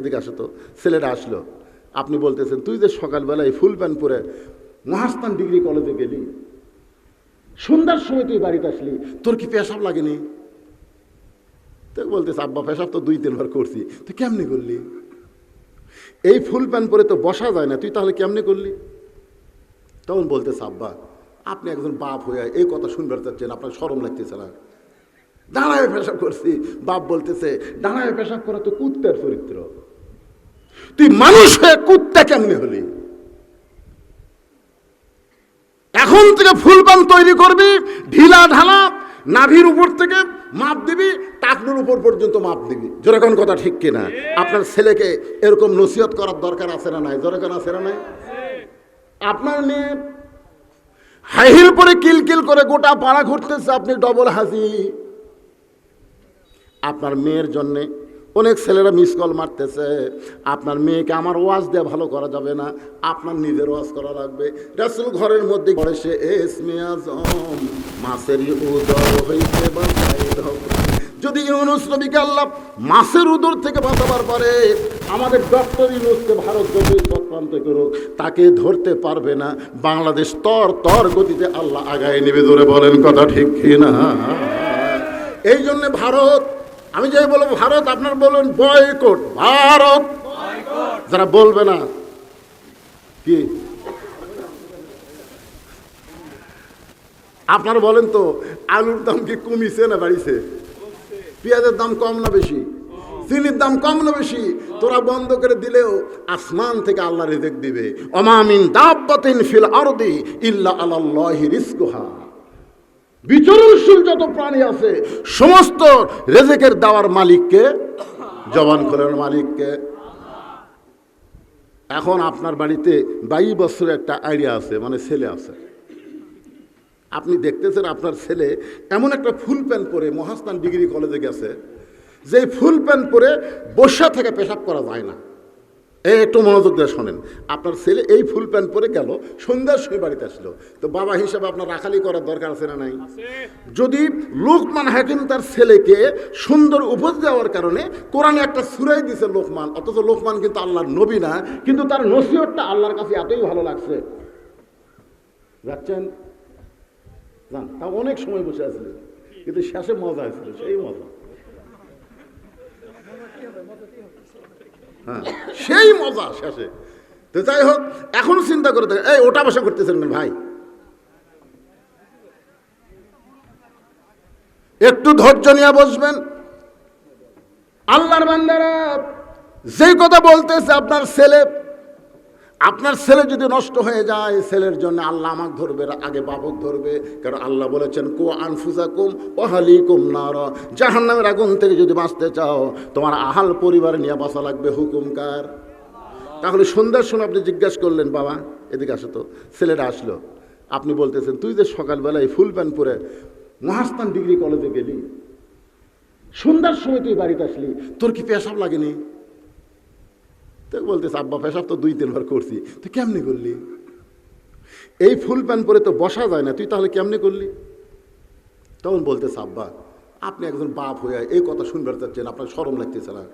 এদিকে আসো তো। ছেলেটা আসলো। আপনি বলতেছেন, তুই যে সকালবেলায় ফুল প্যান্ট পরে মহাস্থান ডিগ্রি কলেজে গেলি, সন্ধ্যার সময় তুই বাড়িতে আসলি, তোর কি পেশাব লাগেনি? তো বলতেছে, আব্বা, পেশাব তো দুই তিনবার করছি, তুই কেমনি করলি? এই ফুল প্যান্ট পরে তো বসা যায় না, তুই তাহলে কেমনে করলি? তখন বলতেছে, আব্বা, আপনি একজন বাপ হয়ে এই কথা শুনবার চাচ্ছেন, আপনার সরম লাগতেছে না। দাঁড়ায় পেশাব করছি। বাপ বলতেছে দাঁড়ায় পেশাব করা তো কুত্তার চরিত্র। তুই মানুষ হয়ে কুত্তা কেমনে হলি? এখন থেকে ফুলপান তৈরি করবি, ঢিলা ঢালা, নাভির উপর থেকে মাপ দিবি, টাকনুর উপর পর্যন্ত মাপ দিবি। যেরকম কথা ঠিক কিনা? আপনার ছেলেকে এরকম নসিহত করার দরকার আছে না নাই? যেরকম আছে না নাই? আপনার মেয়ে হাইহিল পরে কিলকিল করে গোটা পাড়া ঘুরতেছে, আপনি ডবল হাসি। আপনার মেয়ের জন্যে অনেক ছেলেরা মিস কল মারতেছে। আপনার মেয়েকে আমার ওয়াজ দিয়ে ভালো করা যাবে না, আপনার নিজের ওয়াজ করা লাগবে। রাসুল ঘরের মধ্যে ঘরে সে এসমে আজম উদর হইতে যদি ইউনুস নবীকে আল্লাহ মাসের উদর থেকে বাঁচাবার পরে, আমাদের ডক্টর ইউনুসকে ভারত যতই চক্রান্ত করুক, তাকে ধরতে পারবে না। বাংলাদেশ তর তর গতিতে আল্লাহ আগায় নেবে ধরে বলেন কথা ঠিক কিনা? এই জন্যে ভারত আমি যাই বলব, ভারত, আপনার বলুন, বয়কট, ভারত। যারা বলবে না, কি? আপনারা বলেন তো, আলুর দাম কি কমিছে না বাড়িছে? পেঁয়াজের দাম কম না বেশি? চিনির দাম কম না বেশি? তোরা বন্ধ করে দিলেও আসমান থেকে আল্লাহ রেজেক দিবে। অমামিন দাব্বাতিন ফিল আরদি ইল্লা আলাল্লাহি রিজকুহা। বিচরণশীল যত প্রাণী আছে, সমস্ত রেজেকের দেওয়ার মালিককে, জবান খোলের মালিককে। এখন আপনার বাড়িতে বাইশ বছরের একটা আইডিয়া আছে মানে ছেলে আছে। আপনি দেখতেছেন আপনার ছেলে এমন একটা ফুল প্যান্ট পরে মহাস্থান ডিগ্রি কলেজে গেছে যে ফুল প্যান্ট পরে বসা থেকে পেশাব করা যায় না। একটু মনোযোগ দিয়ে শোনেন। আপনার ছেলে এই ফুল প্যান্ট পরে গেল সন্ধ্যার সময় বাড়িতে আসলো। তো বাবা হিসাবে আপনার রাখালি করার দরকার আছে না নাই? যদি লোকমান হাকিম তার ছেলেকে সুন্দর উপজ দেওয়ার কারণে কোরআনে একটা সুরাই দিছে লোকমান অথচ লোকমান কিন্তু আল্লাহর নবী না কিন্তু তার নসিহতটা আল্লাহর কাছে এতই ভালো লাগছে। যাচ্ছেন? যান তা অনেক সময় বসে আসলে কিন্তু শেষে মজা হয়েছিল সেই মজা। হ্যাঁ সেই মজা শেষে। তো যাই হোক, এখন চিন্তা করে দেখেন, এই ওটা বসা করতেছেন না ভাই? একটু ধৈর্য নিয়ে বসবেন। আল্লাহর বান্দারা যেই কথা বলতেছে আপনার ছেলে আপনার ছেলে যদি নষ্ট হয়ে যায়, ছেলের জন্য আল্লাহ আমাকে ধরবে, আগে বাবক ধরবে। কারণ আল্লাহ বলেছেন, কো আনফুজা কুম ওহালি কুম নার। জাহান নামের আগুন থেকে যদি বাঁচতে চাও, তোমার আহাল পরিবার নিয়ে বাঁচা লাগবে। হুকুমকার তাহলে সন্ধ্যার সময় আপনি জিজ্ঞাসা করলেন, বাবা, এদিকে আসো তো। ছেলেটা আসলো। আপনি বলতেছেন, তুই যে সকালবেলায় ফুল প্যান্ট পরে মহাস্থান ডিগ্রি কলেজে গেলি, সন্ধ্যার সময় তুই বাড়িতে আসলি, তোর কি পেশাব লাগেনি? তো বলতেছে, আব্বা, পেশাব তো দুই, তিনবার করছি। তুই কেমনি করলি? এই ফুল প্যান্ট পরে তো বসা যায় না, তুই তাহলে কেমনি করলি? তখন বলতেছে, আব্বা, আপনি একজন বাপ হয়ে এই কথা শুনবার চাচ্ছেন, আপনার সরম লাগতেছে না।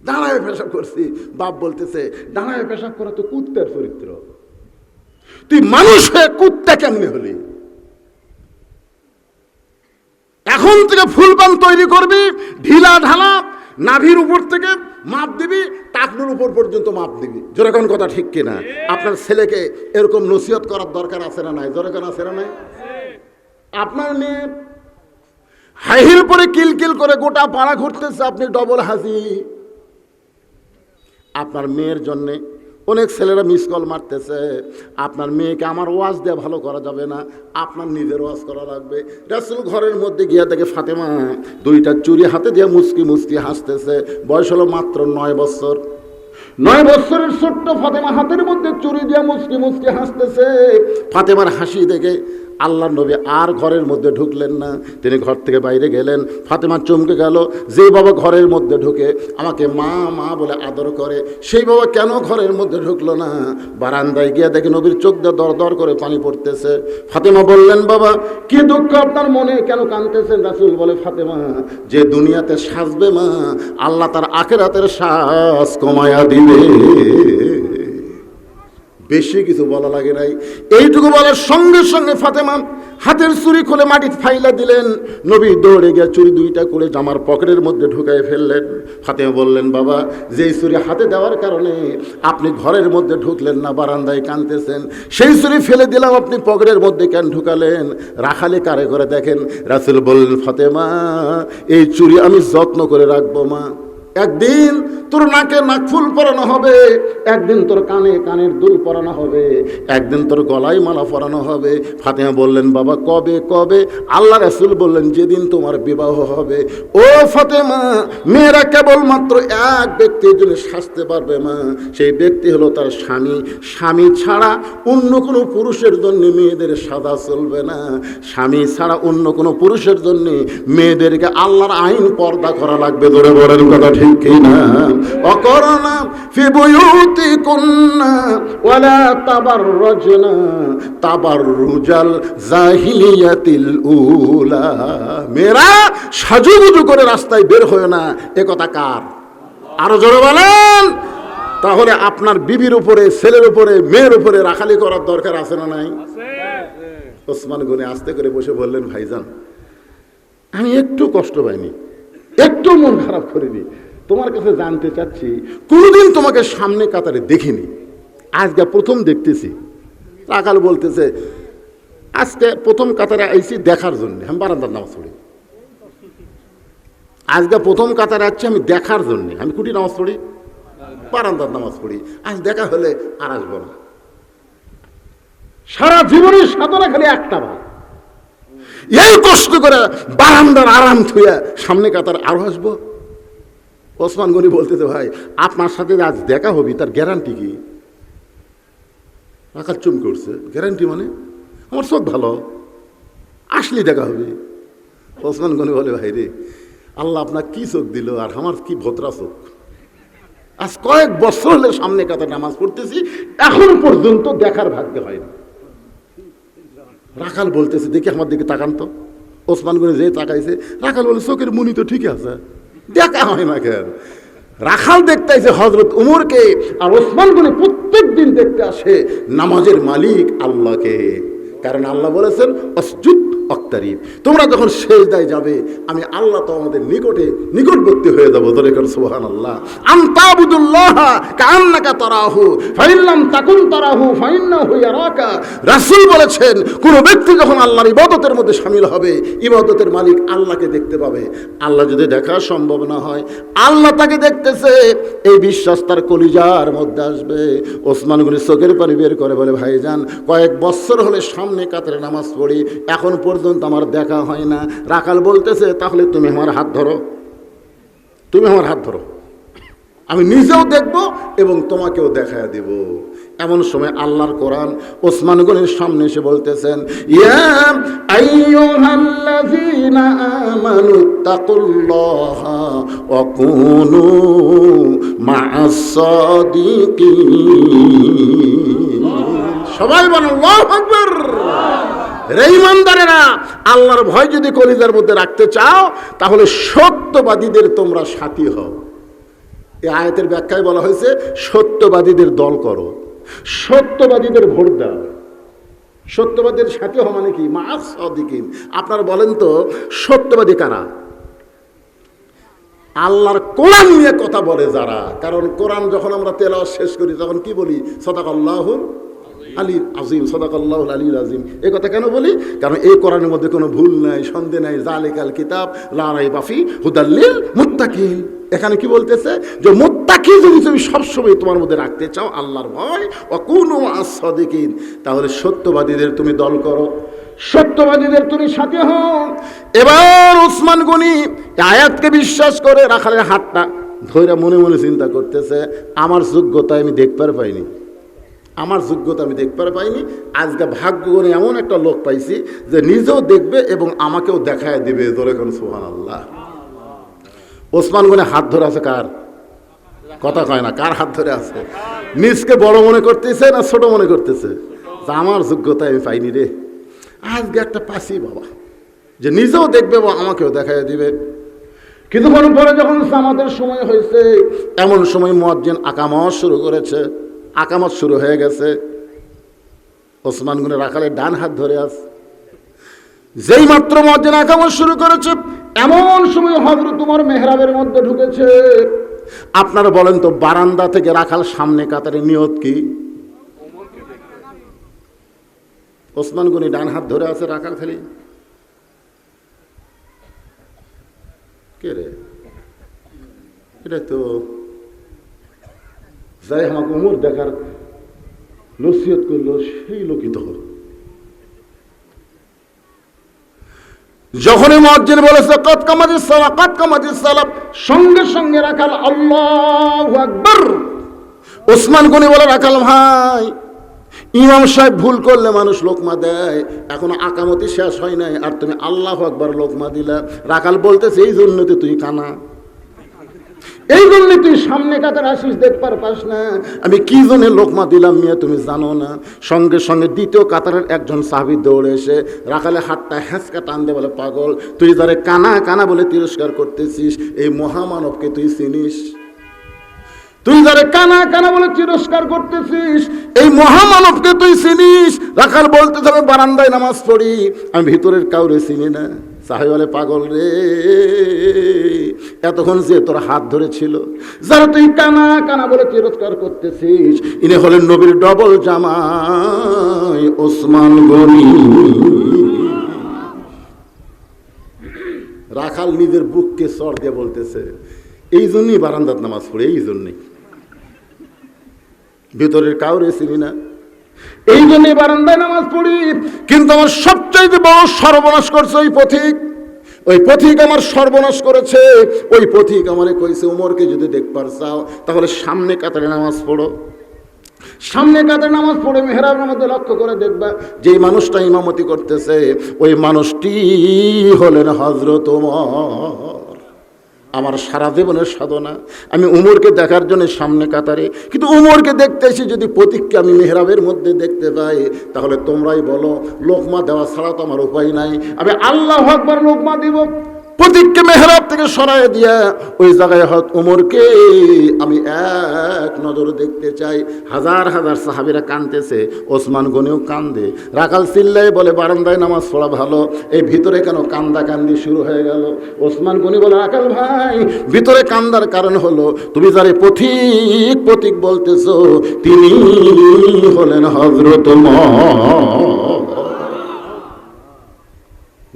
দাঁড়ায় পেশাব করছি। বাপ বলতেছে দাঁড়ায় পেশাব করা তো কুত্তার চরিত্র। তুই মানুষ হয়ে কুত্তা কেমনি হলি? এখন থেকে ফুলপান তৈরি করবি, ঢিলা ঢালা, নাভির উপর থেকে মাপ দিবি, টাকনুর উপর পর্যন্ত মাপ দিবি। যেরকম কথা ঠিক কিনা? আপনার ছেলেকে এরকম নসিহত করার দরকার আছে না নাই? যেরকম আছে না নাই? আপনার মেয়ে হাইহিল পরে কিলকিল করে গোটা পাড়া ঘুরতেছে, আপনি ডবল হাসি। আপনার মেয়ের জন্যে অনেক ছেলেরা মিস কল মারতেছে। আপনার মেয়েকে আমার ওয়াজ দেওয়া ভালো করা যাবে না, আপনার নিজের ওয়াজ করা লাগবে। রাসুল ঘরের মধ্যে গিয়া দেখে ফাতেমা দুইটা চুরি হাতে দিয়ে মুসকি মুসকি হাসতেছে। বয়স হলো মাত্র নয় বছর। নয় বছরের ছোট্ট ফাতেমা হাতের মধ্যে চুরি দিয়ে মুসকি মুসকি হাসতেছে। ফাতেমার হাসি দেখে আল্লাহ নবী আর ঘরের মধ্যে ঢুকলেন না। তিনি ঘর থেকে বাইরে গেলেন। ফাতেমা চমকে গেল, যে বাবা ঘরের মধ্যে ঢুকে আমাকে মা মা বলে আদর করে, সেই বাবা কেন ঘরের মধ্যে ঢুকলো না? বারান্দায় গিয়ে দেখে নবীর চোখ দিয়ে দর দর করে পানি পড়তেছে। ফাতেমা বললেন, বাবা, কি দুঃখ আপনার মনে? কেন কাঁদতেছেন রাসুল? বলে ফাতেমা, যে দুনিয়াতে সাজবে মা, আল্লাহ তার আখেরাতের শ্বাস কমায়া দিবে। বেশি কিছু বলা লাগে নাই। এইটুকু বলার সঙ্গে সঙ্গে ফাতেমা হাতের চুরি খুলে মাটি ফাইলা দিলেন। নবী দৌড়ে গিয়ে চুরি দুইটা করে জামার পকেটের মধ্যে ঢুকাই ফেললেন। ফাতেমা বললেন, বাবা, যেই চুরি হাতে দেওয়ার কারণে আপনি ঘরের মধ্যে ঢুকলেন না, বারান্দায় কানতেছেন সেই চুরি ফেলে দিলাম, আপনি পকেটের মধ্যে কেন ঢুকালেন? রাখালে কারে করে দেখেন, রাসুল বললেন, ফাতেমা, এই চুরি আমি যত্ন করে রাখব, মা। একদিন তোর নাকে নাকফুল পরানো হবে, একদিন তোর কানে কানের দুল পরানো হবে, একদিন তোর গলায় মালা পরানো হবে। ফাতেমা বললেন, বাবা, কবে কবে? আল্লাহ রাসুল বললেন, যেদিন তোমার বিবাহ হবে। ও ফাতেমা, মেয়েরা কেবলমাত্র এক ব্যক্তির জন্য সাজতে পারবে মা সেই ব্যক্তি হলো তার স্বামী। স্বামী ছাড়া অন্য কোনো পুরুষের জন্য মেয়েদের সাদা চলবে না। স্বামী ছাড়া অন্য কোনো পুরুষের জন্য মেয়েদেরকে আল্লাহর আইন পর্দা করা লাগবে। ধরে বলেন কথা ঠিক অকরণা ফি বুয়ুতি কুন্না, ওয়ালা তাবাররুজনা, তাবাররুজাল জাহিলিয়াতিল উলা। মেয়েরা, সাজুগুজু করে রাস্তায় বের হয় না, এ কথা কার? আরও জোরে বলেন। তাহলে আপনার বিবির উপরে, ছেলের উপরে, মেয়ের উপরে রাখালি করার দরকার আছে না নাই? ওসমান গনি আস্তে করে বসে বললেন, ভাইজান, আমি একটু কষ্ট পাইনি, একটু মন খারাপ করিনি তোমার কাছে জানতে চাচ্ছি, কোনোদিন তোমাকে সামনে কাতারে দেখিনি। আজকে প্রথম দেখতেছি। রাখাল বলতেছে, আজকে প্রথম কাতারে আইছি দেখার জন্য। আমি বারান্দার নামাজ পড়ি। আজকে প্রথম কাতারে আসছি আমি দেখার জন্য। আমি কুটি নামাজ পড়ি, বারান্দার নামাজ পড়ি। আজ দেখা হলে আর আসব না। সারা জীবনের সাধনা খালি একটা বার। এই কষ্ট করে বারান্দার আরাম থুয়া সামনে কাতার আরও আসব। ওসমান গনি বলতেছে, ভাই, আপনার সাথে আজ দেখা হবি, তার গ্যারান্টি কি? রাখার চুম করছে। গ্যারান্টি মানে? আমার চোখ ভালো। আসলে দেখা হবে। ওসমান গনি বলে, ভাই রে, আল্লাহ আপনার কি চোখ দিল আর আমার কি ভদ্রা চোখ? আজ কয়েক বছর হলে সামনে কাতার নামাজ পড়তেছি, এখন পর্যন্ত দেখার ভাগ্য হয়নি। রাখাল বলতেছে, দেখি আমার দিকে তাকান তো। ওসমান করে যে তাকাইছে, রাখাল বলে, চোখের মুনি তো ঠিক আছে। দেখা হয় না কেন? রাখাল দেখতে আসে হজরত উমরকে আর ওসমান প্রত্যেক দিন দেখতে আসে নামাজের মালিক আল্লাহকে। কারণ আল্লাহ বলেছেন অক্তারিব তোমরা যখন শেষ দায় যাবে, আমি আল্লাহ তো আমাদের নিকটে নিকটবর্তী হয়ে যাব। ধরে কর সুবহান আল্লাহ আন্তাবুদুল্লাহ কান্নাকা তারাহু ফাইল্লাম তাকুন তারাহু, ফাইন্নাহু ইয়ারাকা। রাসূল বলেছেন ব্যক্তি যখন আল্লাহর ইবাদতের মধ্যে শামিল হবে, ইবাদতের মালিক আল্লাহকে দেখতে পাবে। আল্লাহ যদি দেখা সম্ভব না হয়, আল্লাহ তাকে দেখতেছে, এই বিশ্বাস তার কলিজার মধ্যে আসবে। ওসমান গনি চোখের পানি বের করে বলে, ভাইজান, কয়েক বছর হলে সামনে কাতারে নামাজ পড়ি, এখন পর্যন্ত আমার দেখা হয় না। রাখাল বলতেছে, তাহলে তুমি আমার হাত ধরো। তুমি আমার হাত ধরো। আমি নিজেও দেখব এবং তোমাকেও দেখায় দেব। এমন সময় আল্লাহর কোরআন ওসমান সামনে এসে বলতেছেন সবাই আল্লাহু আকবার। রে ইমানদারেরা, আল্লাহর ভয় যদি কলিজার মধ্যে রাখতে চাও, তাহলে সত্যবাদীদের তোমরা সাথী হও। এই আয়াতের ব্যাখ্যায় বলা হয়েছে, সত্যবাদীদের দল করো। সত্যবাদীদের ভোট দাও। সত্যবাদীর সাথে হওয়া মানে কি? মাস সদিকিন। আপনারা বলেন তো, সত্যবাদী কারা? আল্লাহর কোরআন নিয়ে কথা বলে যারা। কারণ কোরআন যখন আমরা তেলাও শেষ করি, তখন কি বলি? সদাক আল্লাহুর আলী আজিম সদাক আল্লাহ আলী আজিম। এই কথা কেন বলি? কারণ এই কোরআনের মধ্যে কোনো ভুল নাই সন্দেহ নাই জালেকাল কিতাব লারাই বাফি হুদাল্লিল মুত্তাকিন। এখানে কি বলতেছে? যে মুত্তাকি যদি তুমি সবসময় তোমার মধ্যে রাখতে চাও, আল্লাহর ভয় ও কোনো আসাদিকিন তাহলে সত্যবাদীদের তুমি দল করো। সত্যবাদীদের তুমি সাথে হও। এবার ওসমান গনি আয়াতকে বিশ্বাস করে রাখালের হাতটা ধৈরা মনে মনে চিন্তা করতেছে, আমার যোগ্যতা আমি দেখতে পাইনি। আমার যোগ্যতা আমি দেখতে পাইনি। আজকে ভাগ্য করে এমন একটা লোক পাইছি যে নিজেও দেখবে এবং আমাকেও দেখায় দেবে ধরে কোন সোহান আল্লাহ ওসমান গনে হাত ধরে আছে কার? কথা কয় না, কার হাত ধরে আছে? নিজকে বড় মনে করতেছে না ছোট মনে করতেছে? আমার যোগ্যতা আমি পাইনি রে। আজকে একটা পাসি বাবা, যে নিজেও দেখবে এবং আমাকেও দেখায় দিবে। কিছুক্ষণ পরে যখন আমাদের সময় হয়েছে, এমন সময় মজ্জিন আকামত শুরু করেছে। আকামত শুরু হয়ে গেছে। ওসমান গুনে রাখালে ডান হাত ধরে আস যেই মাত্র মজ্জিন আকামত শুরু করেছে, এমন সময় হজরত তোমার মেহরাবের মধ্যে ঢুকেছে। আপনারা বলেন তো, বারান্দা থেকে রাখাল সামনে কাতারে নিয়ত কি? ওসমান গনি ডান হাত ধরে আছে রাখাল খালি। কে রে? এটা তো যাই আমাকে উমর দেখার নসিহত করল, সেই লোকই তো যখনই মসজিদ বলেছে কত কামাজির সালা কত সঙ্গে সঙ্গে রাখাল, আল্লাহ আকবর। ওসমান গনি বলে রাখাল, ভাই, ইমাম সাহেব ভুল করলে মানুষ লোকমা দেয়। এখনও আকামতি শেষ হয় নাই, আর তুমি আল্লাহ আকবার লোকমা দিলা। রাখাল বলতেছে, এই জন্যতে তুই কানা। এই জন্য তুই সামনে কাতার আসিস দেখবার পাস না। আমি কি জন্য লোকমা দিলাম মিয়া, তুমি জানো না। সঙ্গে সঙ্গে দ্বিতীয় কাতারের একজন সাহাবি দৌড়ে এসে রাখালে হাতটা হ্যাঁচকা টান দে বলে, পাগল, তুই যারে কানা কানা বলে তিরস্কার করতেছিস, এই মহামানবকে তুই চিনিস? তুই যারে কানা কানা বলে তিরস্কার করতেছিস, এই মহামানবকে তুই চিনিস? রাখাল বলতে হবে বারান্দায় নামাজ পড়ি, আমি ভিতরের কাউরে চিনি না। সাহেব বলে পাগল রে। এতক্ষণ যে তোর হাত ধরেছিল, যারা তুই কানা কানা বলে তিরস্কার করতেছিস, ইনি হলেন নবীর ডবল জামাই, ওসমান গনি। রাখাল নিজের বুককে সর দিয়ে বলতেছে, এই জন্যই বারান্দাত নামাজ পড়ে, এই জন্যই। ভিতরের কাউরে চিনি না। এই জন্যই বারান্দায় নামাজ পড়ি। কিন্তু আমার সবচাইতে বড় সর্বনাশ করছে ওই পথিক। ওই পথিক আমার সর্বনাশ করেছে। ওই পথিক আমারে কইছে, উমরকে যদি দেখবার চাও, তাহলে সামনে কাতারে নামাজ পড়ো। সামনে কাতারে নামাজ পড়ে মেহরাবের মধ্যে লক্ষ্য করে দেখবা, যেই মানুষটা ইমামতি করতেছে, ওই মানুষটি হলেন হজরত আমার সারা জীবনের সাধনা। আমি উমরকে দেখার জন্য সামনে কাতারে, কিন্তু উমরকে দেখতে এসে যদি প্রতীককে আমি মেহরাবের মধ্যে দেখতে পাই, তাহলে তোমরাই বলো, লোকমা দেওয়া ছাড়া তো আমার উপায় নাই। আমি আল্লাহ আকবার লোকমা দিব। প্রতীককে মেহরাব থেকে সরাই দিয়া ওই জায়গায় হত উমরকে আমি এক নজর দেখতে চাই। হাজার হাজার সাহাবিরা কানতেছে ওসমান গনেও কান্দে। রাখাল চিল্লাই বলে, বারান্দায় নামাজ পড়া ভালো। এই ভিতরে কেন কান্দা কান্দি শুরু হয়ে গেল? ওসমান গনি বলে রাখাল ভাই, ভিতরে কান্দার কারণ হলো, তুমি যারে পথিক প্রতীক বলতেছ, তিনি হলেন হজরত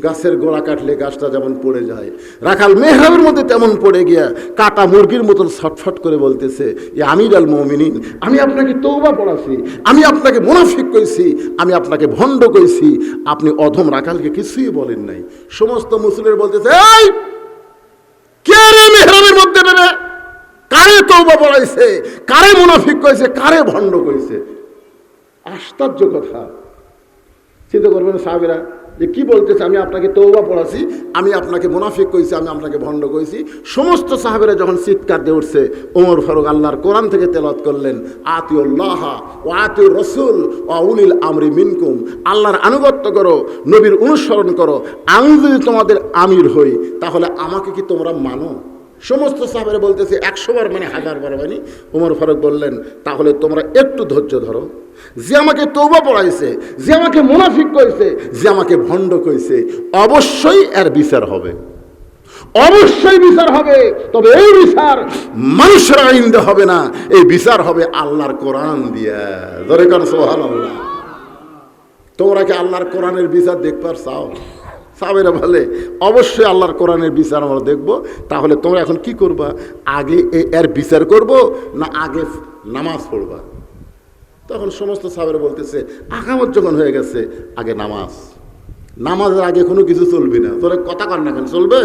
গাছের গোড়া কাটলে গাছটা যেমন পড়ে যায়। রাখাল মেহরাবের মধ্যে তেমন পড়ে গিয়া কাটা মুরগির মতন ছটফট করে বলতেছে যে আমির আল মমিনিন, আমি আপনাকে তৌবা পড়াছি আমি আপনাকে মুনাফিক কইছি, আমি আপনাকে ভণ্ড কইছি, আপনি অধম রাখালকে কিছুই বলেন নাই। সমস্ত মুসলিমের বলতেছে, এই, কে মেহরাবের মধ্যে নেবে? কারে তৌবা পড়াইছে কারে মুনাফিক কইছে? কারে ভণ্ড কইছে? আশ্চর্য কথা। চিন্তা করবেন সাহাবিরা যে কি বলতেছে, আমি আপনাকে তৌবা পড়াছি, আমি আপনাকে মুনাফিক কইছি, আমি আপনাকে ভণ্ড কইছি। সমস্ত সাহেবেরা যখন চিৎকার দিয়ে উঠছে, ওমর ফারুক আল্লাহর কোরআন থেকে তেলত করলেন, আতিউল্লাহ ও আতিউর রসুল ও উলিল আমরি মিনকুম। আল্লাহর আনুগত্য করো, নবীর অনুসরণ করো, আমি যদি তোমাদের আমির হই, তাহলে আমাকে কি তোমরা মানো? সমস্ত সাহাবেরা বলতেছে একশো বার মানে হাজার বার মানে। উমর ফারুক বললেন, তাহলে তোমরা একটু ধৈর্য ধরো। যে আমাকে তৌবা পড়াইছে, যে আমাকে মুনাফিক কইছে, যে আমাকে ভণ্ড কইছে, অবশ্যই এর বিচার হবে। অবশ্যই বিচার হবে, তবে এই বিচার মানুষের আইন হবে না। এই বিচার হবে আল্লাহর কোরআন দিয়া। ধরে সোহান তোমরা কি আল্লাহর কোরআনের বিচার দেখবার চাও? সাবেরা বলে, অবশ্যই আল্লাহর কোরআনের বিচার আমরা দেখব। তাহলে তোমরা এখন কি করবা? আগে এর বিচার করব না আগে নামাজ পড়বা? তখন সমস্ত সাবেরা বলতেছে আকামত যখন হয়ে গেছে, আগে নামাজ। নামাজের আগে কোনো কিছু চলবে না। তোর কথা কর না কেন? চলবে?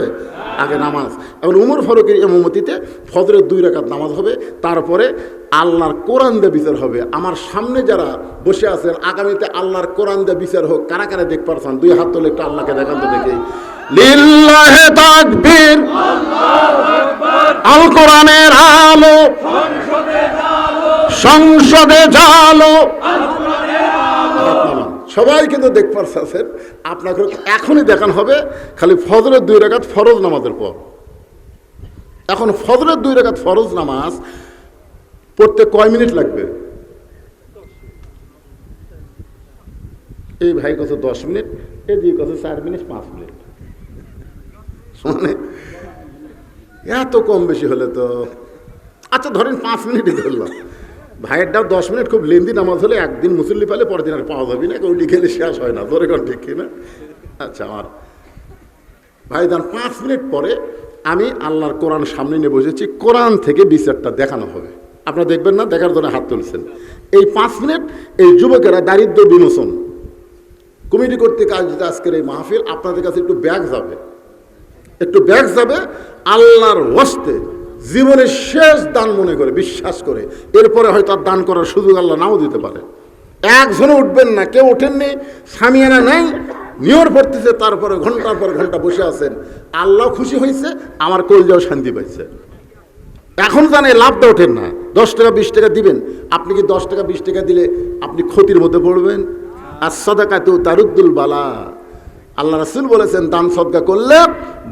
আগে নামাজ। এখন উমর ফারুকের এমতিতে ফজরের দুই রাকাত নামাজ হবে, তারপরে আল্লাহর কোরআন দিয়ে বিচার হবে। আমার সামনে যারা বসে আছেন, আগামীতে আল্লাহর কোরআন দিয়ে বিচার হোক, কারা কারা দেখ পারছেন? দুই হাত তোলে একটু আল্লাহকে দেখান তো দেখি। আল কোরআনের আলো সংসদে জালো সবাই কিন্তু দেখ পারছেন আপনাকে এখনই দেখান হবে, খালি ফজরের দুই রেখাত ফরজ নামাজের পর। এখন ফজরের দুই রেখাত ফরজ নামাজ পড়তে কয় মিনিট লাগবে? এই ভাই কত দশ মিনিট, এই দুই কত চার মিনিট, পাঁচ মিনিট। মানে এত কম বেশি হলে তো আচ্ছা ধরেন পাঁচ মিনিটই ধরলাম। ভাইয়েরটাও দশ মিনিট খুব লেন্দি নামাজ হলে একদিন মুসল্লি পেলে পরের দিন আর পাওয়া যাবে না, ওই খেলে শেষ হয় না, ধরে কোন ঠিক কিনা? আচ্ছা আমার ভাই দান পাঁচ মিনিট পরে আমি আল্লাহর কোরআন সামনে নিয়ে বসেছি, কোরআন থেকে বিচারটা দেখানো হবে। আপনারা দেখবেন না, দেখার জন্য হাত তুলছেন। এই পাঁচ মিনিট, এই যুবকেরা দারিদ্র বিমোচন। কমিটি কর্তৃক আয়োজিত আজকের এই মাহফিল, আপনাদের কাছে একটু ব্যাগ যাবে। একটু ব্যাগ যাবে আল্লাহর ওয়াস্তে। জীবনের শেষ দান মনে করে, বিশ্বাস করে। এরপরে হয়তো আর দান করার সুযোগ আল্লাহ নাও দিতে পারে। একজনও উঠবেন না, কেউ ওঠেননি সামিয়ানা নাই, নিয়র পড়তেছে, তারপরে ঘণ্টার পর ঘণ্টা বসে আছেন। আল্লাহ খুশি হয়েছে আমার কলজাও শান্তি পাইছে। এখন জানে লাভটা ওঠেন না। দশ টাকা, বিশ টাকা দিবেন। আপনি কি দশ টাকা, বিশ টাকা দিলে আপনি ক্ষতির মধ্যে পড়বেন? আর সদাকা তো তারুদ্দুল বালা। আল্লাহ রাসুল বলেছেন, দান সদকা করলে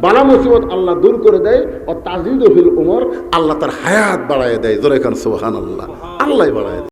বালা মুসিবত আল্লাহ দূর করে দেয়, ও তাজিদ ফিল উমর, আল্লাহ তার হায়াত বাড়ায় দেয়। জোরে খান সোহান আল্লাহ আল্লাহ বাড়ায় দেয়।